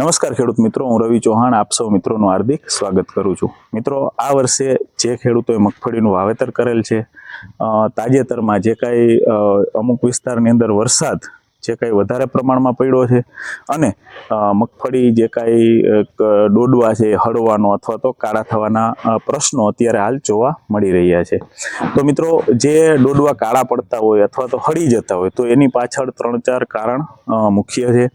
નમસ્કાર ખેડૂત મિત્રો, હું રવિ ચૌહાણ, આપ સૌ મિત્રોનું હાર્દિક સ્વાગત કરું છું. મિત્રો, આ વર્ષે જે ખેડૂતોએ મગફળીનું વાવેતર કરેલ છે તાજેતરમાં જે કાંઈ અમુક વિસ્તારની અંદર વરસાદ જે કાંઈ વધારે પ્રમાણમાં પડ્યો છે અને મગફળી જે કાંઈ ડોડવા છે, હળવાનો અથવા તો કાળા થવાના પ્રશ્નો અત્યારે હાલ જોવા મળી રહ્યા છે. તો મિત્રો, જે ડોડવા કાળા પડતા હોય અથવા તો હળી જતા હોય, તો એની પાછળ ત્રણ ચાર કારણ મુખ્ય છે.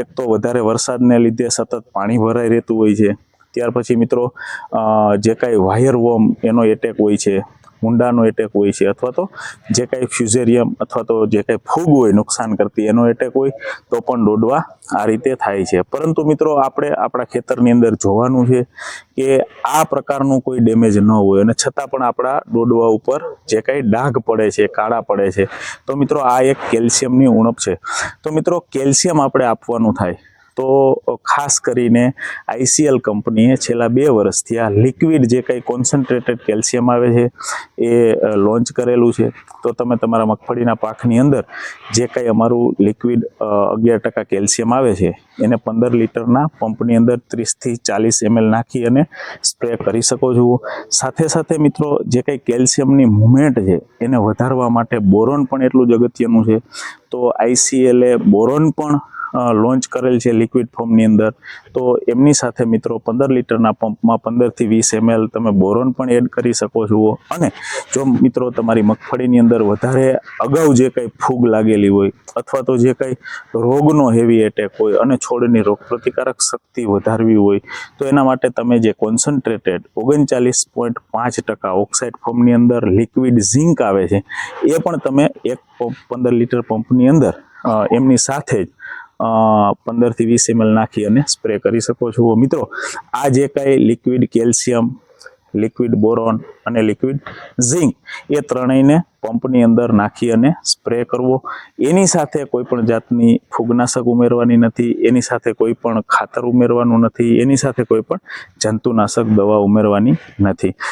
એક તો વધારે વરસાદને લીધે સતત પાણી ભરાઈ રહેતું હોય છે. ત્યાર પછી મિત્રો જે કાંઈ વાયર વોર્મ એનો એટેક હોય છે મુંડાનો એટેક હોય છે અથવા તો જે કાંઈ ફ્યુઝેરિયમ અથવા તો જે કાંઈ ફૂગ હોય નુકસાન કરતી એનો એટેક હોય તો પણ દોડવા આ રીતે થાય છે. પરંતુ મિત્રો આપણે આપણા ખેતરની અંદર જોવાનું છે કે આ પ્રકારનું કોઈ ડેમેજ ન હોય અને છતાં પણ આપણા દોડવા ઉપર જે કાંઈ ડાઘ પડે છે, કાળા પડે છે. તો મિત્રો આ એક કેલ્શિયમની ઉણપ છે. તો મિત્રો કેલ્શિયમ આપણે આપવાનું થાય. તો ખાસ કરીને આઈસીએલ કંપનીએ છેલ્લા બે વર્ષથી આ લિક્વિડ જે કંઈ કોન્સન્ટ્રેટેડ કેલ્શિયમ આવે છે, એ લોન્ચ કરેલું છે. તો તમે તમારા મગફળીના પાકની અંદર જે કંઈ અમારું લિક્વિડ અગિયાર ટકા કેલ્શિયમ આવે છે, એને પંદર લીટરના પંપની અંદર ત્રીસથી ચાલીસ એમએલ નાખી અને સ્પ્રે કરી શકો છો. સાથે સાથે મિત્રો, જે કંઈ કેલ્શિયમની મુવમેન્ટ છે, એને વધારવા માટે બોરોન પણ એટલું જ અગત્યનું છે. તો આઈસીએલએ બોરોન પણ લોન્ચ કરેલ છે લિક્વિડ ફોર્મની અંદર. તો એમની સાથે મિત્રો પંદર લીટરના પંપમાં પંદરથી વીસ એમએલ તમે બોરોન પણ એડ કરી શકો છો. અને જો મિત્રો તમારી મગફળીની અંદર વધારે અગાઉ જે કંઈ ફૂગ લાગેલી હોય અથવા તો જે કંઈ રોગનો હેવી એટેક હોય અને છોડની રોગપ્રતિકારક શક્તિ વધારવી હોય, તો એના માટે તમે જે કોન્સન્ટ્રેટેડ ઓગણચાલીસ પોઈન્ટ પાંચ ટકા ઓક્સાઇડ ફોર્મની અંદર લિક્વિડ ઝિંક આવે છે, એ પણ તમે એક પંપ પંદર લીટર પંપની અંદર એમની સાથે જ પંદરથી વીસ એમએલ નાખી અને સ્પ્રે કરી શકો છો. મિત્રો, આ જે કાંઈ લિક્વિડ કેલ્શિયમ લિક્વિડ બોરોન અને લિક્વિડ ઝિંક એ ત્રણેયને પંપની અંદર નાખી અને સ્પ્રે કરવો. એની સાથે કોઈ પણ જાતની ફૂગનાશક ઉમેરવાની નથી, એની સાથે કોઈ પણ ખાતર ઉમેરવાનું નથી, એની સાથે કોઈ પણ જંતુનાશક દવા ઉમેરવાની નથી.